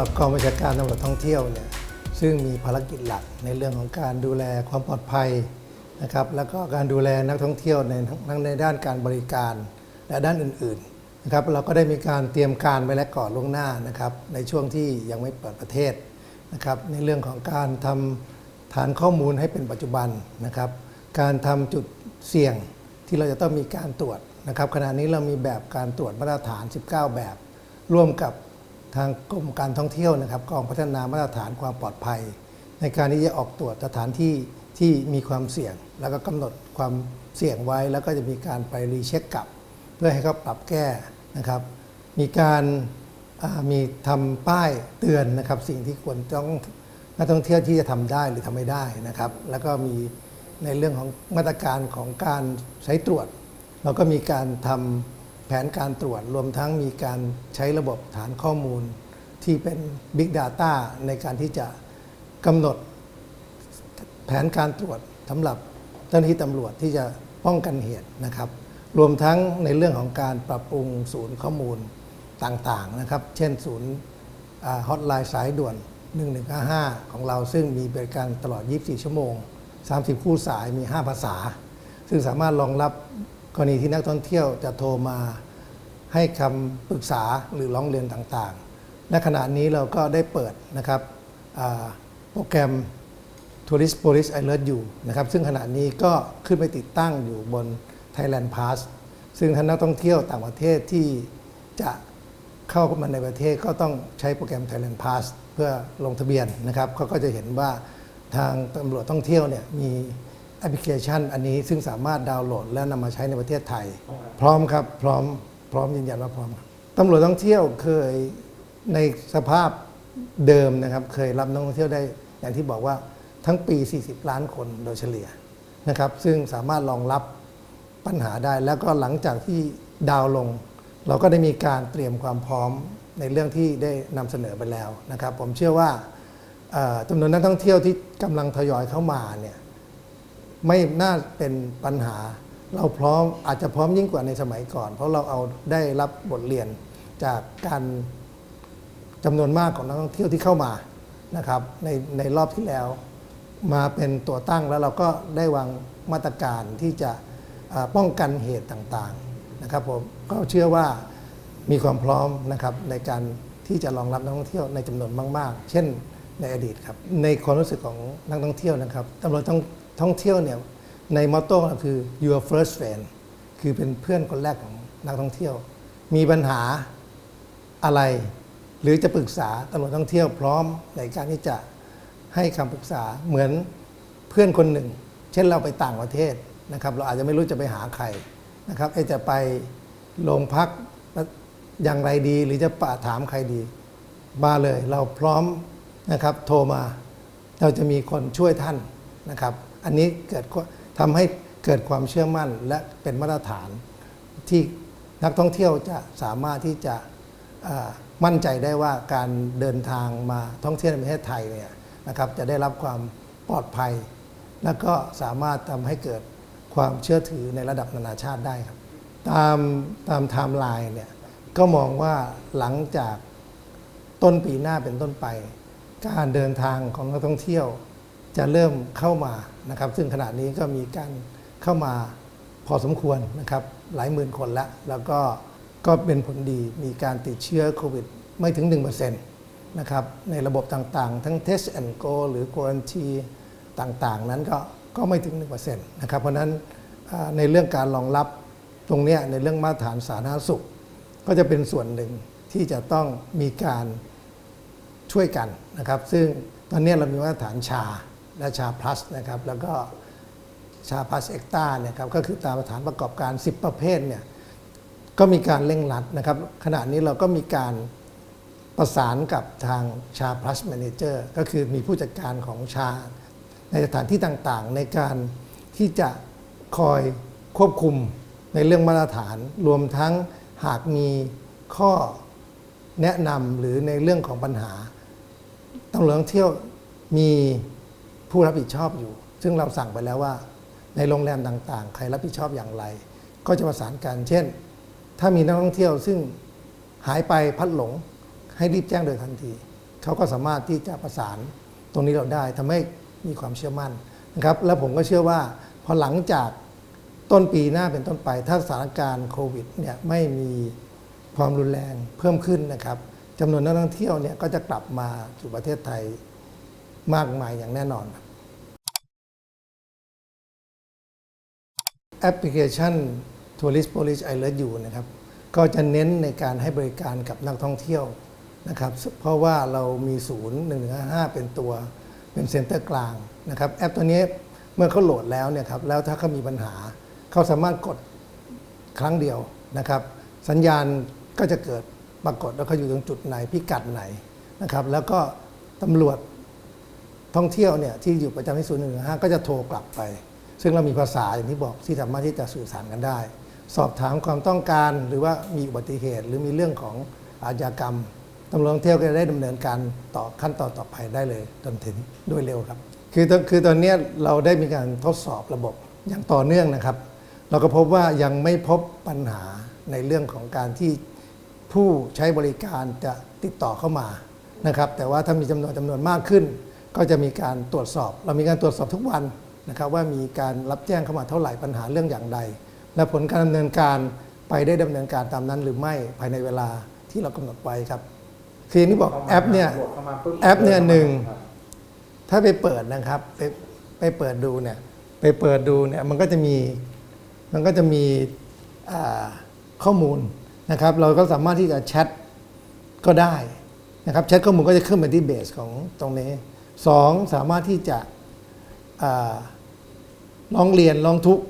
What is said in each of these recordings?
รับกองบัญชาการตำรวจท่องเที่ยวเนี่ยซึ่งมีภารกิจหลักในเรื่องของการดูแลความปลอดภัยนะครับแล้วก็การดูแลนักท่องเที่ยวในทั้งในด้านการบริการและด้านอื่นๆนะครับเราก็ได้มีการเตรียมการไว้และก่อนล่วงหน้านะครับในช่วงที่ยังไม่เปิดประเทศนะครับในเรื่องของการทำฐานข้อมูลให้เป็นปัจจุบันนะครับการทำจุดเสี่ยงที่เราจะต้องมีการตรวจนะครับขณะนี้เรามีแบบการตรวจมาตรฐาน 19 แบบ ร่วมกับ ทางกรมการท่องเที่ยวนะครับกองพัฒนามาตรฐานความปลอดภัย ในการที่จะออกตรวจสถานที่ที่มีความเสี่ยง แล้วก็กำหนดความเสี่ยงไว้ แล้วก็จะมีการไปรีเช็คกลับ เพื่อให้เขาปรับแก้นะครับ มีการมีทำป้ายเตือนนะครับ สิ่งที่ควรต้องนักท่องเที่ยวที่จะทำได้หรือทำไม่ได้นะครับ แล้วก็มีในเรื่องของมาตรการของการใช้ตรวจ เราก็มีการทำ แผนการตรวจรวมทั้งมีการใช้ระบบฐานข้อมูลที่เป็น Big Data ในการที่จะกำหนดแผนการตรวจสำหรับเจ้าหน้าที่ตำรวจที่จะป้องกันเหตุนะครับ รวมทั้งในเรื่องของการปรับปรุงศูนย์ข้อมูลต่างๆนะครับ เช่นศูนย์ฮอตไลน์สายด่วน 1155 ของเราซึ่งมีบริการตลอด 24 ชั่วโมง 30 คู่สายมี 5 ภาษา ซึ่งสามารถรองรับ กรณีที่นักท่องเที่ยวจะโทรมาให้คำปรึกษาหรือร้องเรียนต่างๆและขณะนี้เราก็ได้เปิดนะครับโปรแกรม Tourist Police Alert You นะครับ ซึ่งขณะนี้ก็ขึ้นไปติดตั้งอยู่บน Thailand Pass ซึ่งท่านนักท่องเที่ยวต่างประเทศที่จะเข้ามาในประเทศก็ต้องใช้โปรแกรม Thailand Pass เพื่อลงทะเบียนนะครับเขาก็จะเห็นว่าทางตำรวจท่องเที่ยวเนี่ยมี แอปพลิเคชันอันนี้ซึ่งสามารถดาวน์โหลดและนำมาใช้ในประเทศไทย พร้อมครับ พร้อมพร้อมยืนยันว่าพร้อมครับตำรวจท่องเที่ยวเคยในสภาพเดิมนะครับ เคยรับนักท่องเที่ยวได้อย่างที่บอกว่าทั้งปี 40 ล้านคนโดยเฉลี่ยนะครับ ซึ่งสามารถรองรับปัญหาได้ แล้วก็หลังจากที่ดาวลง เราก็ได้มีการเตรียมความพร้อมในเรื่องที่ได้นำเสนอไปแล้วนะครับ ผมเชื่อว่าจำนวนนักท่องเที่ยวที่กำลังทยอยเข้ามาเนี่ย ไม่น่าเป็นปัญหา เราพร้อมอาจจะพร้อมยิ่งกว่าในสมัยก่อน เพราะเราเอาได้รับบทเรียนจากการจำนวนมากของนักท่องเที่ยวที่เข้ามานะครับในในรอบที่แล้ว มาเป็นตัวตั้งแล้วเราก็ได้วางมาตรการที่จะป้องกันเหตุต่างๆนะครับผมก็เชื่อว่ามีความพร้อมนะครับในการที่จะรองรับนักท่องเที่ยวในจำนวนมาก ๆ เช่นในอดีตครับในความรู้สึกของนักท่องเที่ยวนะครับตำรวจท่อง ท่องเที่ยวเนี่ยในมอตโต้คือ your first friend คือเป็นเพื่อนคนแรกของนักท่องเที่ยว มีปัญหาอะไร หรือจะปรึกษาตำรวจท่องเที่ยวพร้อมในการที่จะให้คำปรึกษาเหมือนเพื่อนคนหนึ่ง เช่นเราไปต่างประเทศนะครับ เราอาจจะไม่รู้จะไปหาใครนะครับเอ๊ะจะไปโรงพักอย่างไรดี หรือจะปะถามใครดี มาเลยเราพร้อมนะครับโทรมา เราจะมีคนช่วยท่านนะครับ อันนี้เกิดทำให้เกิดความเชื่อมั่นและเป็นมาตรฐานที่นักท่องเที่ยวจะสามารถที่จะมั่นใจได้ว่าการเดินทางมาท่องเที่ยวในประเทศไทยเนี่ยนะครับจะได้รับความปลอดภัย และก็สามารถทำให้เกิดความเชื่อถือในระดับนานาชาติได้ครับ ตามตามไทม์ไลน์เนี่ยก็มองว่าหลังจากต้นปีหน้าเป็นต้นไป การเดินทางของนักท่องเที่ยว จะเริ่มเข้ามานะครับ ซึ่งขณะนี้ก็มีการเข้ามาพอสมควรนะครับ หลายหมื่นคนแล้วแล้วก็ก็เป็นผลดีมีการติดเชื้อโควิดไม่ถึง 1%นะครับ ในระบบต่างๆ ทั้ง Test and Go หรือ Quarantine ต่างๆ นั้นก็ก็ไม่ถึง 1%นะครับ เพราะฉะนั้นในเรื่องการรองรับตรงนี้ในเรื่องมาตรฐานสาธารณสุข ก็จะเป็นส่วนหนึ่งที่จะต้องมีการช่วยกันนะครับ ซึ่งตอนนี้เรามีมาตรฐานชา และชา plus นะครับแล้วก็ชา plus เอ็กตาเนี่ยครับก็คือตามมาตรฐานประกอบการ 10 ประเภทเนี่ยก็มีการเร่งรัดนะครับขณะนี้เราก็มีการประสานกับทางชา plus manager ก็คือมีผู้จัดการของชา ในสถานที่ต่างๆ ในการที่จะคอยควบคุมในเรื่องมาตรฐานรวมทั้งหากมีข้อแนะนำหรือในเรื่องของปัญหาตำรวจท่องเที่ยวมี ผู้รับผิดชอบอยู่ ซึ่งเราสั่งไปแล้วว่า ในโรงแรมต่างๆ ใครรับผิดชอบอย่างไร ก็จะประสานกัน เช่น ถ้ามีนักท่องเที่ยวซึ่งหายไปพัดหลง ให้รีบแจ้งโดยทันที เขาก็สามารถที่จะประสานตรงนี้เราได้ทำให้มีความเชื่อมั่นนะครับ แล้วผมก็เชื่อว่าพอหลังจากต้นปีหน้าเป็นต้นไป ถ้าสถานการณ์โควิดเนี่ยไม่มีความรุนแรงเพิ่มขึ้นนะครับจำนวนนักท่องเที่ยวเนี่ยก็จะกลับมาสู่ประเทศไทย มากมายอย่างแน่นอนแอปพลิเคชัน Tourist Police I Love You นะครับก็จะเน้นในการให้บริการกับนักท่องเที่ยวนะครับเพราะว่าเรามีศูนย์115เป็นตัวเป็นเซ็นเตอร์กลางนะครับแอปตัวนี้เมื่อเขาโหลดแล้วเนี่ยครับแล้วถ้าเขามีปัญหาเขาสามารถกดครั้งเดียวนะครับ สัญญาณก็จะเกิดปรากฏว่าเขาอยู่ตรงจุดไหนพิกัดไหนนะครับ แล้วก็ตำรวจ ท่องเที่ยวเนี่ยที่อยู่ประจำที่ศูนย์หนึ่งห้าก็จะโทรกลับไป ซึ่งเรามีภาษาอย่างที่บอกที่สามารถที่จะสื่อสารกันได้ สอบถามความต้องการหรือว่ามีอุบัติเหตุ หรือมีเรื่องของอาชญากรรมตำรวจท่องเที่ยวก็จะได้ดำเนินการต่อขั้นตอนต่อไปได้เลยจนถึงโดยเร็วครับ คือคือตอนนี้เราได้มีการทดสอบระบบอย่างต่อเนื่องนะครับ เราก็พบว่ายังไม่พบปัญหาในเรื่องของการที่ผู้ใช้บริการจะติดต่อเข้ามานะครับ แต่ว่าถ้ามีจำนวนจำนวนมากขึ้น ก็จะมีการตรวจสอบ เรามีการตรวจสอบทุกวันนะครับว่ามีการรับแจ้งเข้ามาเท่าไหร่ปัญหาเรื่องอย่างใด และผลการดำเนินการไปได้ดำเนินการตามนั้นหรือไม่ภายในเวลาที่เรากำหนดไว้ครับคืออย่างที่บอกแอปเนี่ยแอปเนี่ยหนึ่งถ้าไปเปิดนะครับไปไปเปิดดูเนี่ยไปเปิดดูเนี่ยมันก็จะมีมันก็จะมีข้อมูลนะครับ เราก็สามารถที่จะแชทก็ได้นะครับแชทข้อมูลก็จะขึ้นไปที่เบสของตรงนี้ สองสามารถที่จะอ่าร้องเรียนร้องทุกข์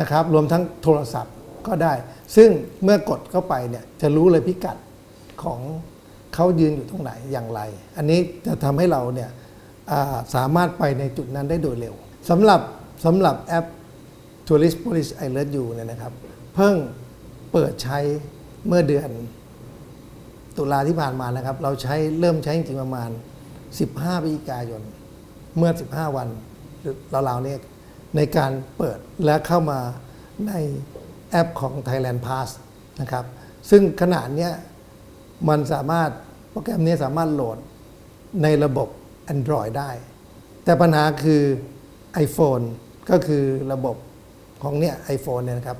นะครับ รวมทั้งโทรศัพท์ก็ได้ ซึ่งเมื่อกดเข้าไปเนี่ยจะรู้เลยพิกัดของเขายืนอยู่ตรงไหนอย่างไร อันนี้จะทำให้เราเนี่ยาสามารถไปในจุดนั้นได้โดยเร็วสำหรับสำหรับแอป Tourist Police I Love You เนี่ยนะครับ เพิ่งเปิดใช้เมื่อเดือนตุลาที่ผ่านมานะครับ เราใช้เริ่มใช้จริงประมาณ 15พฤศจิกายน เมื่อ 15 วันหรือเราๆนี่ยในการเปิดและเข้ามาในแอปของ Thailand Pass นะครับ ซึ่งขนาดเนี้ยมันสามารถโปรแกรมนี้สามารถโหลดในระบบ Android ได้ แต่ปัญหาคือ iPhone ก็คือระบบของเนี่ย iPhone เนี่ยนะครับ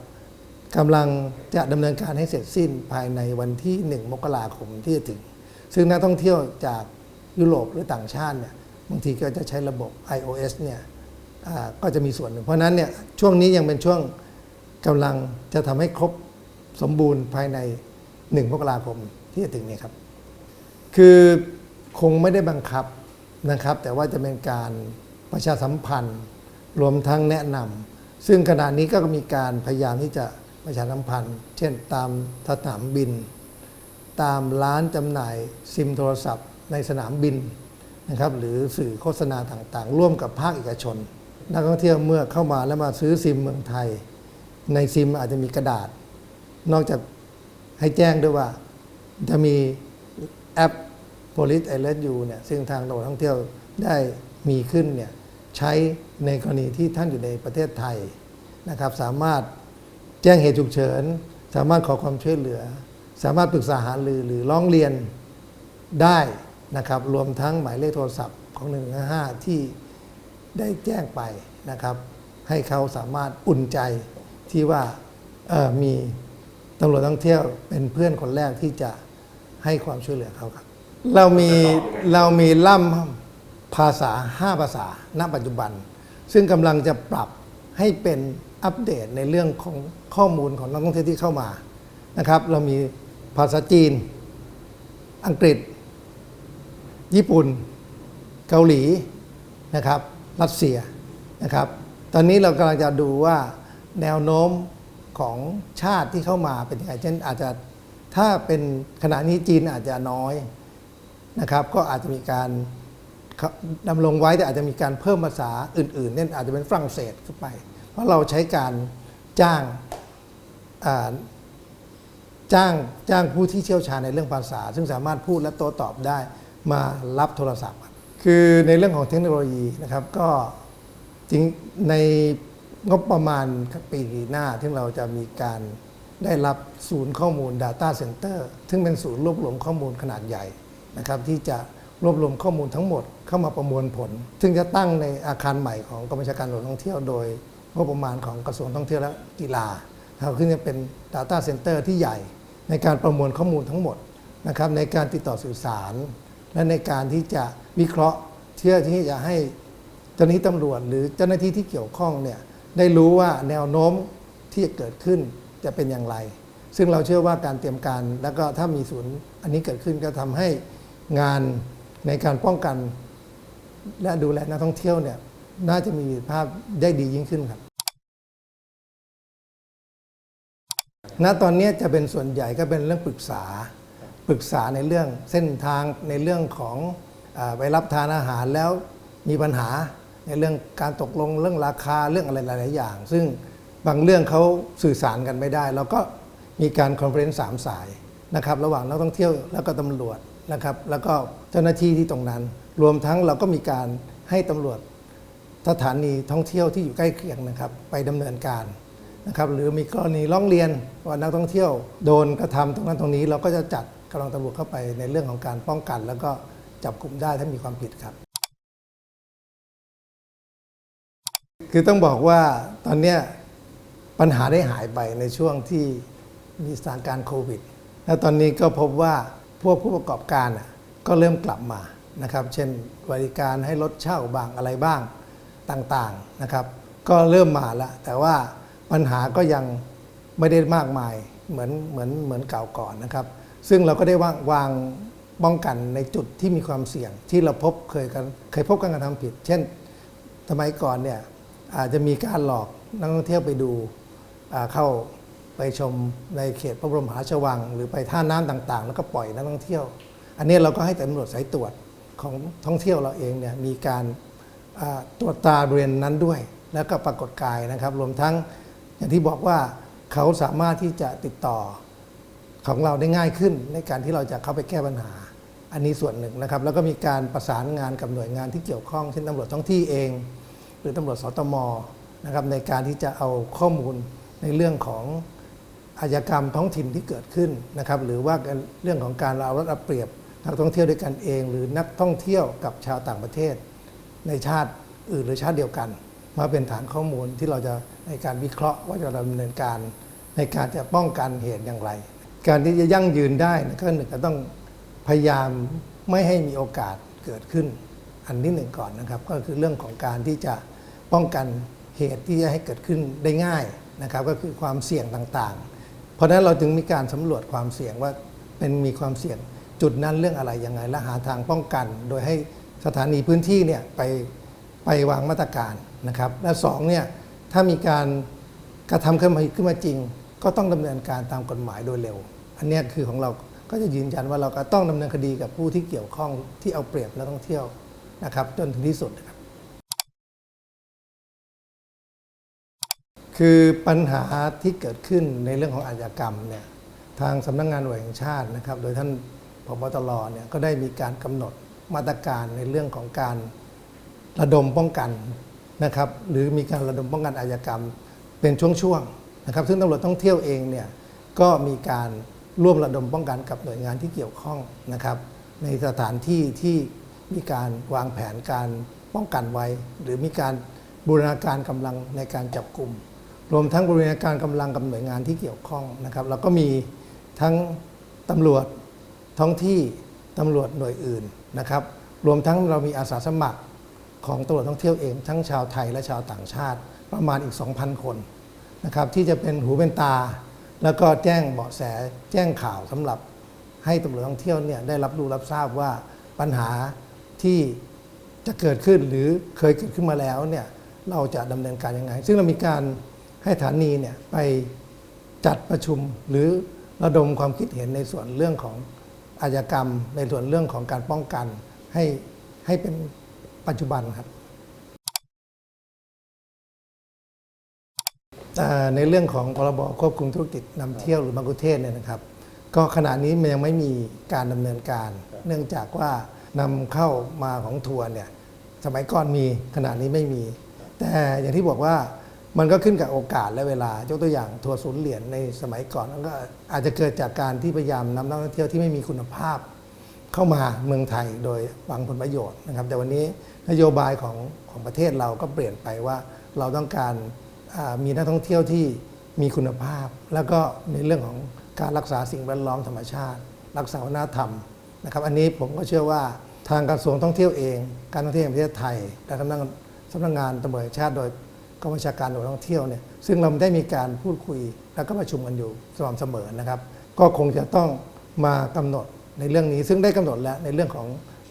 กำลังจะดำเนินการให้เสร็จสิ้นภายในวันที่ 1 มกราคมที่จะถึง ซึ่งนักท่องเที่ยวจาก ยุโรปหรือต่างชาติเนี่ยบางทีก็จะใช้ระบบ iOS เนี่ยก็จะมีส่วนหนึ่ง เพราะนั้นเนี่ยช่วงนี้ยังเป็นช่วงกำลังจะทำให้ครบสมบูรณ์ภายใน1มกราคมที่จะถึงนี้ครับ คือคงไม่ได้บังคับนะครับ แต่ว่าจะเป็นการประชาสัมพันธ์ รวมทั้งแนะนำซึ่งขณะนี้ก็มีการพยายามที่จะประชาสัมพันธ์ เช่นตามสนามบิน ตามร้านจำหน่ายซิมโทรศัพท์ ในสนามบินนะครับหรือสื่อโฆษณาต่างๆ ร่วมกับภาคเอกชน นักท่องเที่ยวเมื่อเข้ามาแล้วมาซื้อซิมเมืองไทย ในซิมอาจจะมีกระดาษ นอกจากให้แจ้งด้วยว่าจะมีแอป Police Alert You เนี่ยซึ่งทางตำรวจท่องเที่ยวได้มีขึ้นเนี่ยใช้ในกรณีที่ท่านอยู่ในประเทศไทยนะครับ สามารถแจ้งเหตุฉุกเฉิน สามารถขอความช่วยเหลือ สามารถปรึกษาหารือหรือร้องเรียนได้ นะครับรวมทั้งหมายเลขโทรศัพท์ของ 155 ที่ได้แจ้งไปนะครับ ให้เขาสามารถอุ่นใจที่ว่ามีตำรวจท่องเที่ยวเป็นเพื่อนคนแรกที่จะให้ความช่วยเหลือเขาครับ เรามีเรามีล่ำภาษา 5 ภาษาณปัจจุบัน ซึ่งกำลังจะปรับให้เป็นอัปเดตในเรื่องของข้อมูลของนักท่องเที่ยวที่เข้ามานะครับ เรามีภาษาจีน อังกฤษ ญี่ปุ่น เกาหลีนะครับ รัสเซียนะครับ ตอนนี้เรากำลังจะดูว่าแนวโน้มของชาติที่เข้ามาเป็นยังไงเช่นอาจจะถ้าเป็นขณะนี้จีนอาจจะน้อยนะครับ ก็อาจจะมีการดำรงไว้แต่อาจจะมีการเพิ่มภาษาอื่นๆเช่นอาจจะเป็นฝรั่งเศสเข้าไป เพราะเราใช้การจ้างาจ้างจ้างผู้ที่เชี่ยวชาญในเรื่องภาษา ซึ่งสามารถพูดและโต้ตอบได้ มารับโทรศัพท์ คือในเรื่องของเทคโนโลยีนะครับก็จริงในงบประมาณปีหน้าที่เราจะมีการได้รับศูนย์ข้อมูล Data Center ซึ่งเป็นศูนย์รวบรวมข้อมูลขนาดใหญ่นะครับที่จะรวบรวมข้อมูลทั้งหมดเข้ามาประมวลผล ซึ่งจะตั้งในอาคารใหม่ของกองบัญชาการตรวจท่องเที่ยวโดยงบประมาณของกระทรวงท่องเที่ยวและกีฬาครับซึ่งจะเป็น Data Center ที่ใหญ่ในการประมวลข้อมูลทั้งหมดนะครับในการติดต่อสื่อสาร และในการที่จะวิเคราะห์เพื่อที่จะให้เจ้าหน้าที่ตำรวจ หรือเจ้าหน้าที่ที่เกี่ยวข้องเนี่ยได้รู้ว่าแนวโน้มที่จะเกิดขึ้นจะเป็นอย่างไร ซึ่งเราเชื่อว่าการเตรียมการ แล้วก็ถ้ามีศูนย์อันนี้เกิดขึ้นก็ทำให้งานในการป้องกัน และดูแลนักท่องเที่ยวเนี่ยน่าจะมีภาพได้ดียิ่งขึ้นครับณตอนนี้จะเป็นส่วนใหญ่ก็เป็นเรื่องปรึกษา ปรึกษาในเรื่องเส้นทางในเรื่องของอไปรับทานอาหารแล้วมีปัญหาในเรื่องการตกลงเรื่องราคาเรื่องอะไรหลาย ๆ อย่าง ซึ่งบางเรื่องเขาสื่อสารกันไม่ได้เราก็มีการคอนเฟรนซ์สามสายนะครับระหว่างนักท่องเที่ยวแล้วก็ตำรวจนะครับแล้วก็เจ้าหน้าที่ที่ตรงนั้น รวมทั้งเราก็มีการให้ตำรวจสถานีท่องเที่ยวที่อยู่ใกล้เคียงนะครับ ไปดำเนินการนะครับหรือมีกรณีร้องเรียนว่านักท่องเที่ยวโดนกระทำตรงนั้นตรงนี้เราก็จะจัด กำลังตำรวจเข้าไปในเรื่องของการป้องกัน แล้วก็จับกลุ่มได้ถ้ามีความผิดครับ คือต้องบอกว่าตอนนี้ปัญหาได้หายไปในช่วงที่มีสถานการณ์โควิด แล้วตอนนี้ก็พบว่าพวกผู้ประกอบการก็เริ่มกลับมานะครับ เช่นบริการให้รถเช่าบางอะไรบ้างต่างๆนะครับ ก็เริ่มมาแล้วแต่ว่าปัญหาก็ยังไม่ได้มากมายเหมือนเหมือนเหมือนเก่าก่อนนะครับ ซึ่งเราก็ได้วางวางป้องกันในจุดที่มีความเสี่ยง ที่เราพบเคยกันเคยพบการกระทำผิด เช่นสมัยก่อนเนี่ยอาจจะมีการหลอกนักท่องเที่ยวไปดูเข้าไปชมในเขตพระบรมหาราชวัง หรือไปท่าน้ำต่างๆ แล้วก็ปล่อยนักท่องเที่ยว อันนี้เราก็ให้ตำรวจสายตรวจของท่องเที่ยวเราเองเนี่ยมีการตรวจตาบริเวณนั้นด้วย แล้วก็ปรากฏกายนะครับ รวมทั้งอย่างที่บอกว่าเขาสามารถที่จะติดต่อ ของเราได้ง่ายขึ้นในการที่เราจะเข้าไปแก้ปัญหา อันนี้ส่วนหนึ่งนะครับ แล้วก็มีการประสานงานกับหน่วยงานที่เกี่ยวข้องเช่นตำรวจท้องที่เอง หรือตำรวจสตมนะครับในการที่จะเอาข้อมูลในเรื่องของอาชญากรรมท้องถิ่นที่เกิดขึ้นนะครับ หรือว่าเรื่องของการเอารัดเอาเปรียบนักท่องเที่ยวด้วยกันเอง หรือนักท่องเที่ยวกับชาวต่างประเทศ ในชาติอื่นหรือชาติเดียวกัน มาเป็นฐานข้อมูลที่เราจะในการวิเคราะห์ว่าจะดำเนินการในการจะป้องกันเหตุอย่างไร การที่จะยั่งยืนได้นะก็หนึ่งก็ต้องพยายามไม่ให้มีโอกาสเกิดขึ้น อันที่หนึ่งก่อนนะครับ ก็คือเรื่องของการที่จะป้องกันเหตุที่จะให้เกิดขึ้นได้ง่ายนะครับ ก็คือความเสี่ยงต่างๆ เพราะฉะนั้นเราจึงมีการสำรวจความเสี่ยงว่าเป็นมีความเสี่ยงจุดนั้นเรื่องอะไรยังไง และหาทางป้องกัน โดยให้สถานีพื้นที่เนี่ยไปไปวางมาตรการนะครับ และสองเนี่ยถ้ามีการกระทำขึ้นมาขึ้นมาจริง ก็ต้องดำเนินการตามกฎหมายโดยเร็ว อันนี้คือของเราก็จะยืนยันว่าเราก็ต้องดำเนินคดีกับผู้ที่เกี่ยวข้องที่เอาเปรียบนักท่องเที่ยวนะครับ จนถึงที่สุดนะครับ คือปัญหาที่เกิดขึ้นในเรื่องของอาชญากรรมเนี่ยทางสำนักงงานตำรวจแห่งชาตินะครับ โดยท่านพบตรเนี่ยก็ได้มีการกำหนดมาตรการในเรื่องของการระดมป้องกันนะครับ หรือมีการระดมป้องกันอาชญากรรมเป็นช่วงๆนะครับ ซึ่งตำรวจท่องเที่ยวเองเนี่ยก็มีการ ร่วมระดมป้องกันกับหน่วยงานที่เกี่ยวข้องนะครับ ในสถานที่ที่มีการวางแผนการป้องกันไว้ หรือมีการบูรณาการกำลังในการจับกลุ่ม รวมทั้งบริเวณการกำลังกับหน่วยงานที่เกี่ยวข้องนะครับแล้วก็มีทั้งตำรวจท้องที่ตำรวจหน่วยอื่นนะครับ รวมทั้งเรามีอาสาสมัครของตำรวจท่องเที่ยวเอง ทั้งชาวไทยและชาวต่างชาติประมาณอีก 2,000 คนนะครับที่จะเป็นหูเป็นตา แล้วก็แจ้งเบาะแสแจ้งข่าวสำหรับให้ตำรวจท่องเที่ยวเนี่ยได้รับรู้รับทราบว่าปัญหาที่จะเกิดขึ้นหรือเคยเกิดขึ้นมาแล้วเนี่ยเราจะดำเนินการยังไง ซึ่งเรามีการให้ฐานีเนี่ยไปจัดประชุมหรือระดมความคิดเห็นในส่วนเรื่องของอาชญากรรม ในส่วนเรื่องของการป้องกันให้ให้เป็นปัจจุบันครับ ในเรื่องของพรบควบคุมธุรกิจนำเที่ยวหรือบางกุเทศเนี่ยนะครับ ก็ขณะนี้มันยังไม่มีการดำเนินการ เนื่องจากว่านำเข้ามาของทัวร์เนี่ยสมัยก่อนมีขณะนี้ไม่มี แต่อย่างที่บอกว่ามันก็ขึ้นกับโอกาสและเวลายกตัวอย่างทัวร์ศูนย์เหรียญในสมัยก่อนมันก็อาจจะเกิดจากการที่พยายามนำนักท่องเที่ยวที่ไม่มีคุณภาพ เข้ามาเมืองไทยโดยหวังผลประโยชน์นะครับ แต่วันนี้นโยบายของของประเทศเราก็เปลี่ยนไปว่าเราต้องการ มีนักท่องเที่ยวที่มีคุณภาพ แล้วก็ในเรื่องของการรักษาสิ่งแวดล้อมธรรมชาติ รักษาวัฒนธรรมนะครับอันนี้ผมก็เชื่อว่าทางกระทรวงท่องเที่ยวเอง การท่องเที่ยวแห่งประเทศไทยและสำนักงานสำนักงานตำรวจชาติโดยกองบัญชาการตำรวจท่องเที่ยวเนี่ยซึ่งเราได้มีการพูดคุยแล้วก็ประชุมกันอยู่สม่ำเสมอนะครับ ก็คงจะต้องมากำหนดในเรื่องนี้ ซึ่งได้กำหนดแล้วในเรื่องของ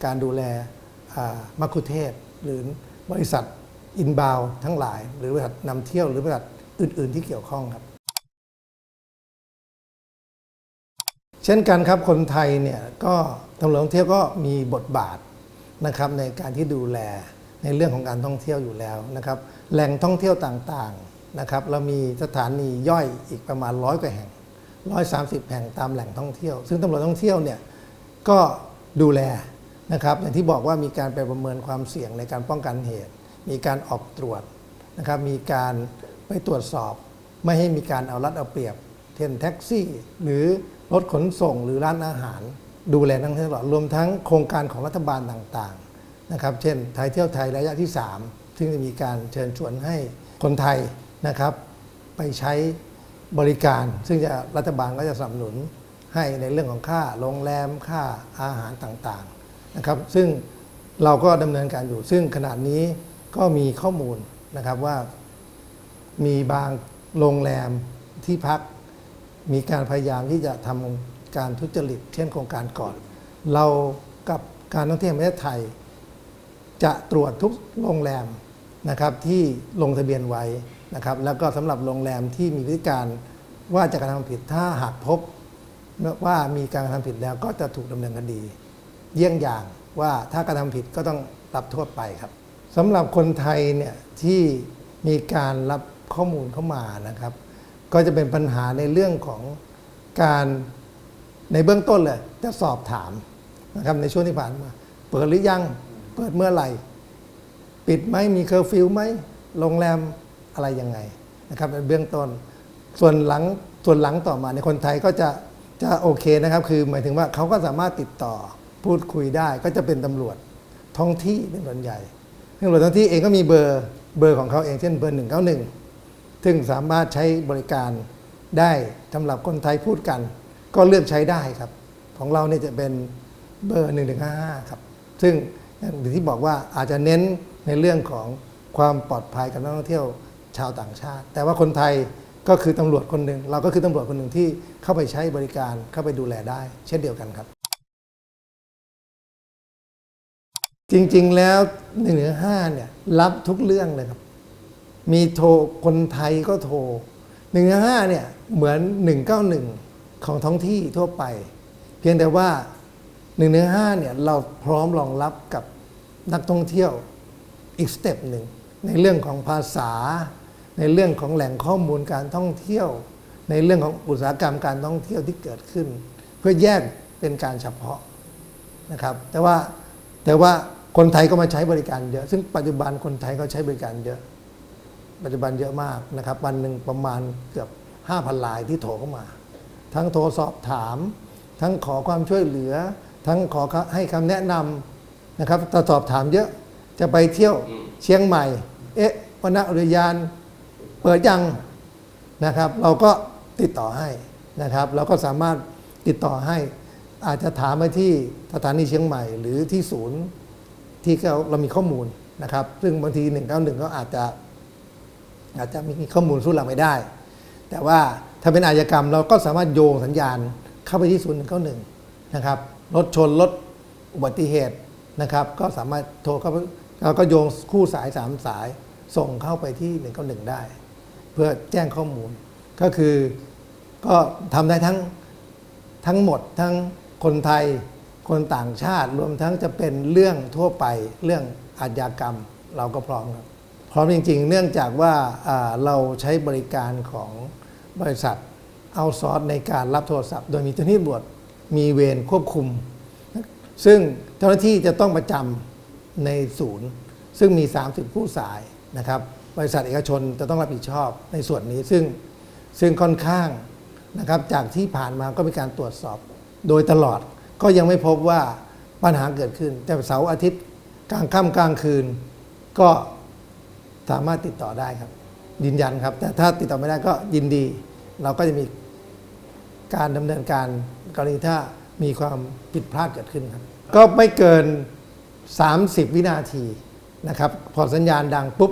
การดูแลมัคคุเทศหรือบริษัท อินบาวทั้งหลาย หรือบริษัทนำเที่ยวหรือบริษัทอื่น ๆ ที่เกี่ยวข้องครับ เช่นกันครับคนไทยเนี่ยก็ตำรวจท่องเที่ยวก็มีบทบาทนะครับในการที่ดูแลในเรื่องของการท่องเที่ยวอยู่แล้วนะครับ แหล่งท่องเที่ยวต่างๆนะครับเรามีสถานีย่อยอีกประมาณร้อยกว่าแห่ง 130 แห่งตามแหล่งท่องเที่ยว ซึ่งตำรวจท่องเที่ยวเนี่ยก็ดูแลนะครับอย่างที่บอกว่ามีการไปประเมินความเสี่ยงในการป้องกันเหตุ มีการออกตรวจนะครับมีการไปตรวจสอบ ไม่ให้มีการเอารัดเอาเปรียบเช่นแท็กซี่ หรือรถขนส่งหรือร้านอาหาร ดูแลนั่งตลอดรวมทั้งโครงการของรัฐบาลต่างๆนะครับเช่นไทยเที่ยวไทยระยะที่ 3 ซึ่งจะมีการเชิญชวนให้คนไทยนะครับไปใช้บริการ ซึ่งจะรัฐบาลก็จะสนับสนุนให้ในเรื่องของค่าโรงแรมค่าอาหารต่างๆนะครับซึ่งเราก็ดำเนินการอยู่ซึ่งขณะนี้ ก็มีข้อมูลนะครับว่ามีบางโรงแรมที่พัก มีการพยายามที่จะทำการทุจริต เช่นโครงการก่อน เรากับการท่องเที่ยวแห่งประเทศไทย จะตรวจทุกโรงแรมนะครับที่ลงทะเบียนไว้นะครับ แล้วก็สำหรับโรงแรมที่มีพฤติการว่าจะกระทำผิดถ้าหากพบว่ามีการกระทำผิดแล้วก็จะถูกดำเนินคดี เยี่ยงอย่างว่าถ้ากระทำผิดก็ต้องรับโทษไปครับ สำหรับคนไทยเนี่ยที่มีการรับข้อมูลเข้ามานะครับ ก็จะเป็นปัญหาในเรื่องของการในเบื้องต้นเลยจะสอบถามนะครับในช่วงที่ผ่านมา เปิดหรือยัง เปิดเมื่อไหร่ ปิดไหมมีเคอร์ฟิวไหมโรงแรมอะไรยังไงนะครับในเบื้องต้น ส่วนหลังส่วนหลังต่อมาในคนไทยก็จะจะโอเคนะครับ คือหมายถึงว่าเขาก็สามารถติดต่อพูดคุยได้ ก็จะเป็นตำรวจท้องที่เป็นส่วนใหญ่ ตำรวจท้องที่เองก็มีเบอร์เบอร์ของเขาเองเช่นเบอร์191ซึ่งสามารถใช้บริการได้สำหรับคนไทยพูดกัน ก็เลือกใช้ได้ครับ ของเราเนี่ยจะเป็นเบอร์1155ครับ ซึ่งอย่างที่บอกว่าอาจจะเน้นในเรื่องของความปลอดภัยกับนักท่องเที่ยวชาวต่างชาติ แต่ว่าคนไทยก็คือตำรวจคนหนึ่งเราก็คือตำรวจคนหนึ่งที่เข้าไปใช้บริการเข้าไปดูแลได้ เช่นเดียวกันครับ จริง ๆ แล้ว1นึเนี่ยรับทุกเรื่องเลยครับ มีโทรคนไทยก็โทร1นึเนี่ยเหมือน191ของท้องที่ทั่วไป เพียงแต่ว่า1นึเนี่ยเราพร้อมรองรับกับนักท่องเที่ยวอีกสเต็ปหนึ่งในเรื่องของภาษา ในเรื่องของแหล่งข้อมูลการท่องเที่ยว ในเรื่องของอุตสาหกรรมการท่องเที่ยวที่เกิดขึ้น เพื่อแยกเป็นการเฉพาะนะครับ แต่ว่าแต่ว่า คนไทยก็มาใช้บริการเยอะ ซึ่งปัจจุบันคนไทยก็ใช้บริการเยอะ ปัจจุบันเยอะมากนะครับ วันหนึ่งประมาณเกือบ 5,000ลายที่โทรเข้ามา ทั้งโทรสอบถาม ทั้งขอความช่วยเหลือ ทั้งขอให้คำแนะนำนะครับสอบถามเยอะ จะไปเที่ยวเชียงใหม่ เอ๊ะวนอุทยานเปิดยังนะครับ เราก็ติดต่อให้นะครับ เราก็สามารถติดต่อให้ อาจจะถามไปที่สถานีเชียงใหม่ หรือที่ศูนย์ ที่เราเรามีข้อมูลนะครับ ซึ่งบางที 191 ก็อาจจะอาจจะมีข้อมูลสู้เราไม่ได้ แต่ว่าถ้าเป็นอาชญากรรมเราก็สามารถโยงสัญญาณเข้าไปที่ศูนย์หนึ่งเก้าหนึ่งนะครับรถชนรถอุบัติเหตุนะครับ ก็สามารถโทรเข้าไปเราก็โยงคู่สายสามสายส่งเข้าไปที่หนึ่งเก้าหนึ่งได้ เพื่อแจ้งข้อมูล ก็คือก็ทำได้ทั้งทั้งหมดทั้งคนไทย คนต่างชาติรวมทั้งจะเป็นเรื่องทั่วไปเรื่องอาชญากรรมเราก็พร้อมครับพร้อมจริง ๆ เนื่องจากว่าเราใช้บริการของบริษัทเอาซอร์สในการรับโทรศัพท์ โดยมีเจ้าหน้าที่ตำรวจมีเวรควบคุม ซึ่งเจ้าหน้าที่จะต้องประจำในศูนย์ ซึ่งมี 30 ผู้สายนะครับ บริษัทเอกชนจะต้องรับผิดชอบในส่วนนี้ซึ่งซึ่งค่อนข้างนะครับจากที่ผ่านมาก็มีการตรวจสอบโดยตลอด ก็ยังไม่พบว่าปัญหาเกิดขึ้น แต่เสาร์อาทิตย์กลางค่ำกลางคืน ก็สามารถติดต่อได้ครับ ยืนยันครับ แต่ถ้าติดต่อไม่ได้ก็ยินดี เราก็จะมีการดำเนินการกรณีถ้ามีความผิดพลาดเกิดขึ้นครับ ก็ไม่เกิน 30 วินาทีนะครับ พอสัญญาณดังปุ๊บ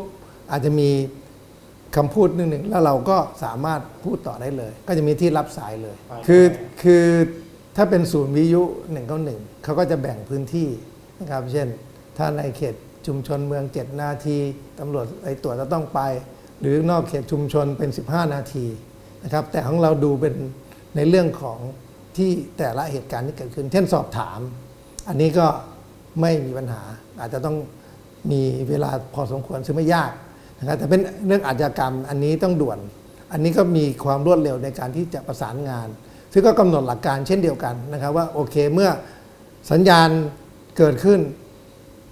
อาจจะมีคำพูดนึงหนึ่งแล้วเราก็สามารถพูดต่อได้เลย ก็จะมีที่รับสายเลย คือคือ ถ้าเป็นศูนย์วิทยุ191เขาก็จะแบ่งพื้นที่นะครับ เช่น ถ้าในเขตชุมชนเมือง 7 นาทีตำรวจไปตรวจจะต้องไป หรือนอกเขตชุมชนเป็น 15 นาทีนะครับ แต่ของเราดูเป็นในเรื่องของที่แต่ละเหตุการณ์ที่เกิดขึ้น เช่นสอบถาม อันนี้ก็ไม่มีปัญหา อาจจะต้องมีเวลาพอสมควรซึ่งไม่ยากนะครับแต่เป็นเรื่องอาชญากรรมอันนี้ต้องด่วน อันนี้ก็มีความรวดเร็วในการที่จะประสานงาน ซึ่งก็กำหนดหลักการเช่นเดียวกันนะครับว่าโอเคเมื่อสัญญาณเกิดขึ้น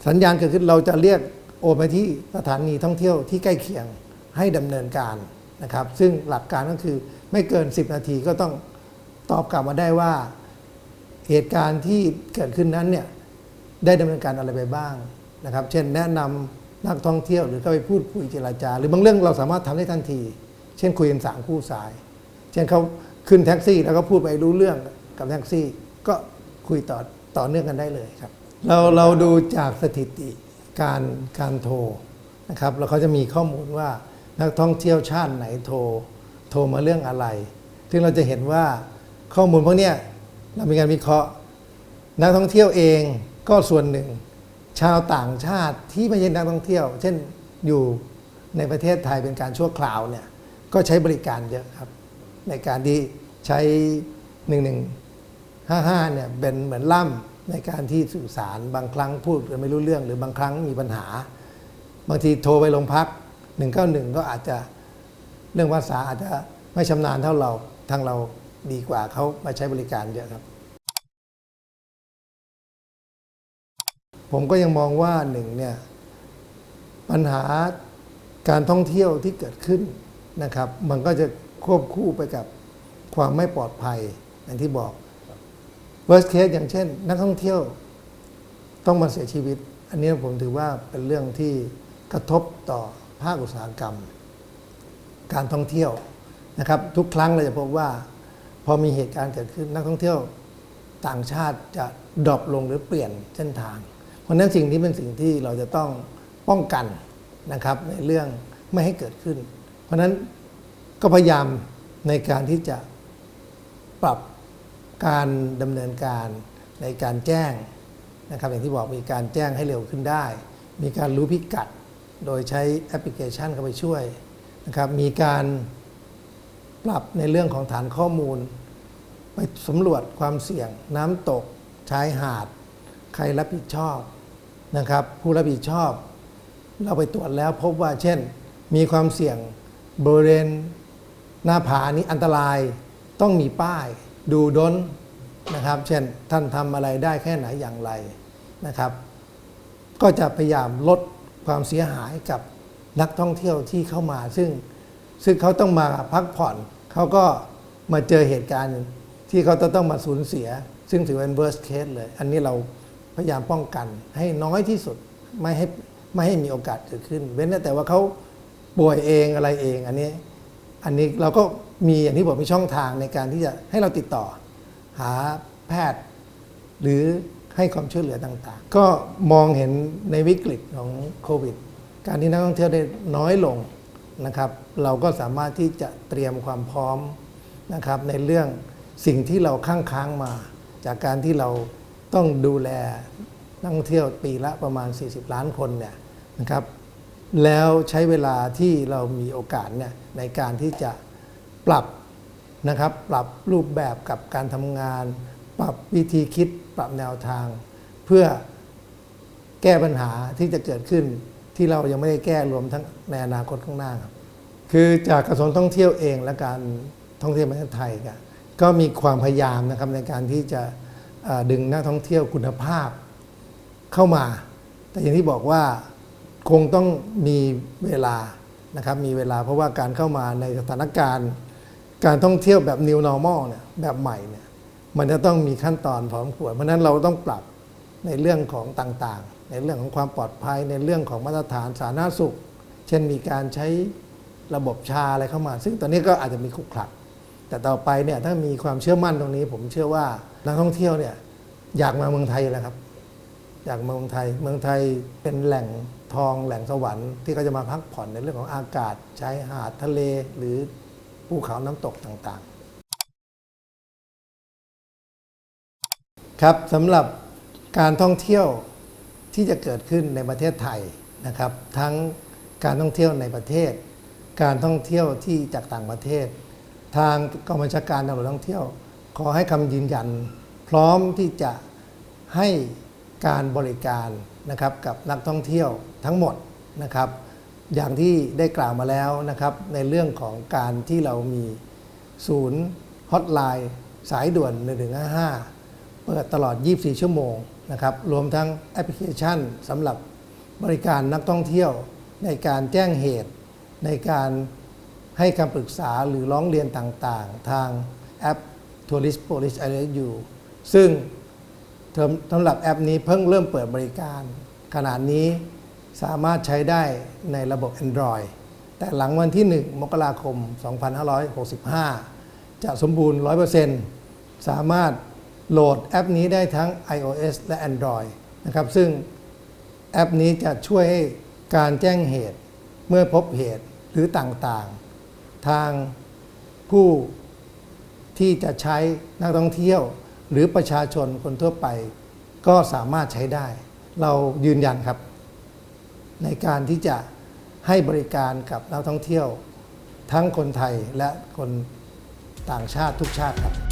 สัญญาณเกิดขึ้นเราจะเรียกโอนไปที่สถานีท่องเที่ยวที่ใกล้เคียงให้ดำเนินการนะครับ ซึ่งหลักการก็คือไม่เกิน 10 นาทีก็ต้องตอบกลับมาได้ว่าเหตุการณ์ที่เกิดขึ้นนั้นเนี่ยได้ดำเนินการอะไรไปบ้างนะครับ เช่นแนะนำนักท่องเที่ยวหรือก็ไปพูดคุยเจรจา หรือบางเรื่องเราสามารถทำได้ทันที เช่นคุยกันสามคู่สาย เช่นเขา ขึ้นแท็กซี่ แล้วก็พูดไปรู้เรื่องกับแท็กซี่ ก็คุยต่อต่อเนื่องกันได้เลยครับ เราเราดูจากสถิติการการโทรนะครับแล้วเขาจะมีข้อมูลว่านักท่องเที่ยวชาติไหนโทรโทรมาเรื่องอะไร ซึ่งเราจะเห็นว่าข้อมูลพวกนี้เรามีการวิเคราะห์ นักท่องเที่ยวเองก็ส่วนหนึ่ง ชาวต่างชาติที่ไม่ใช่นักท่องเที่ยว เช่นอยู่ในประเทศไทยเป็นการชั่วคราวเนี่ยก็ใช้บริการเยอะครับ ในการที่ใช้หนึ่งหนึ่งห้าห้าเนี่ยเป็นเหมือนล่ำในการที่สื่อสารบางครั้งพูดกันไม่รู้เรื่อง หรือบางครั้งมีปัญหา บางทีโทรไปโรงพัก 191 ก็อาจจะเรื่องภาษาอาจจะไม่ชำนาญเท่าเราทางเราดีกว่าเขามาใช้บริการเยอะครับ ผมก็ยังมองว่าหนึ่งเนี่ยปัญหาการท่องเที่ยวที่เกิดขึ้นนะครับ มันก็จะ ควบคู่ไปกับความไม่ปลอดภัยอย่างที่บอก worst case อย่างเช่น นักท่องเที่ยวต้องมาเสียชีวิต อันนี้ผมถือว่าเป็นเรื่องที่กระทบต่อภาคอุตสาหกรรม การท่องเที่ยวนะครับ ทุกครั้งเราจะพบว่า พอมีเหตุการณ์เกิดขึ้นนักท่องเที่ยวต่างชาติจะดรอปลงหรือเปลี่ยนเส้นทาง เพราะนั้นสิ่งนี้เป็นสิ่งที่เราจะต้องป้องกันนะครับในเรื่องไม่ให้เกิดขึ้น เพราะนั้น ก็พยายามในการที่จะปรับการดำเนินการในการแจ้งนะครับอย่างที่บอกมีการแจ้งให้เร็วขึ้นได้ มีการรู้พิกัดโดยใช้แอปพลิเคชันเข้าไปช่วยนะครับมีการปรับในเรื่องของฐานข้อมูล ไปสำรวจความเสี่ยง น้ำตกชายหาด ใครรับผิดชอบนะครับ ผู้รับผิดชอบ เราไปตรวจแล้วพบว่าเช่น มีความเสี่ยงบริเวณ หน้าผานี้อันตรายต้องมีป้ายดูด้นนะครับ เช่นท่านทำอะไรได้แค่ไหนอย่างไรนะครับ ก็จะพยายามลดความเสียหายกับนักท่องเที่ยวที่เข้ามา ซึ่งซึ่งเขาต้องมาพักผ่อน เขาก็มาเจอเหตุการณ์ที่เขาจะต้องมาสูญเสีย ซึ่งถือเป็น worst case เลย อันนี้เราพยายามป้องกันให้น้อยที่สุดไม่ให้ไม่ให้มีโอกาสเกิดขึ้น เว้นแต่ว่าเขาป่วยเองอะไรเองอันนี้ อันนี้เราก็มีอย่างที่บอกมีช่องทางในการที่จะให้เราติดต่อ หาแพทย์ หรือให้ความช่วยเหลือต่างๆ ก็มองเห็นในวิกฤตของโควิด การที่นักท่องเที่ยวได้น้อยลงนะครับ เราก็สามารถที่จะเตรียมความพร้อมนะครับในเรื่องสิ่งที่เราค้างค้างมา จากการที่เราต้องดูแลนักท่องเที่ยวปีละประมาณ 40 ล้านคนเนี่ยนะครับ แล้วใช้เวลาที่เรามีโอกาสเนี่ยในการที่จะปรับนะครับ ปรับรูปแบบกับการทำงาน ปรับวิธีคิด ปรับแนวทาง เพื่อแก้ปัญหาที่จะเกิดขึ้นที่เรายังไม่ได้แก้รวมทั้งในอนาคตข้างหน้าครับคือจากกระทรวงท่องเที่ยวเองและการท่องเที่ยวประเทศไทยก็มีความพยายามนะครับในการที่จะดึงนักท่องเที่ยวคุณภาพเข้ามา แต่อย่างที่บอกว่า คงต้องมีเวลานะครับมีเวลาเพราะว่าการเข้ามาในสถานการณ์ การท่องเที่ยวแบบ new normal เนี่ยแบบใหม่เนี่ยมันจะต้องมีขั้นตอนพร้อมควรเพราะนั้นเราต้องปรับในเรื่องของต่างๆ ในเรื่องของความปลอดภัยในเรื่องของมาตรฐานสาธารณสุข เช่นมีการใช้ระบบชาอะไรเข้ามา ซึ่งตอนนี้ก็อาจจะมีขุกขลัก แต่ต่อไปเนี่ยถ้ามีความเชื่อมั่นตรงนี้ ผมเชื่อว่านักท่องเที่ยวเนี่ยอยากมาเมืองไทยแล้วครับ อยากมาเมืองไทย เมืองไทยเป็นแหล่ง ทองแหล่งสวรรค์ที่เขาจะมาพักผ่อนในเรื่องของอากาศชายหาดทะเลหรือภูเขาน้ำตกต่างๆ ครับสำหรับการท่องเที่ยวที่จะเกิดขึ้นในประเทศไทยนะครับ ทั้งการท่องเที่ยวในประเทศ การท่องเที่ยวที่จากต่างประเทศ ทางกองบัญชาการตำรวจท่องเที่ยว ขอให้คำยืนยัน พร้อมที่จะให้การบริการนะครับกับนักท่องเที่ยว ทั้งหมดนะครับอย่างที่ได้กล่าวมาแล้วนะครับในเรื่องของการที่เรามีศูนย์ฮอตไลน์สายด่วน 1155 เปิดตลอด 24 ชั่วโมงนะครับรวมทั้งแอปพลิเคชันสำหรับบริการนักท่องเที่ยว ในการแจ้งเหตุ ในการให้คำปรึกษาหรือร้องเรียนต่างๆ ทางแอป Tourist Police ISU ซึ่งสำหรับแอปนี้เพิ่งเริ่มเปิดบริการ ขณะนี้ สามารถใช้ได้ในระบบ Android แต่หลังวันที่ 1 มกราคม 2565 จะสมบูรณ์ 100%สามารถโหลดแอปนี้ได้ทั้ง iOS และ Android นะครับ ซึ่งแอปนี้จะช่วยให้การแจ้งเหตุเมื่อพบเหตุหรือต่างๆ ทางผู้ที่จะใช้นักท่องเที่ยว หรือประชาชนคนทั่วไป ก็สามารถใช้ได้ เรายืนยันครับ ในการที่จะให้บริการกับนักท่องเที่ยวทั้งคนไทยและคนต่างชาติทุกชาติครับ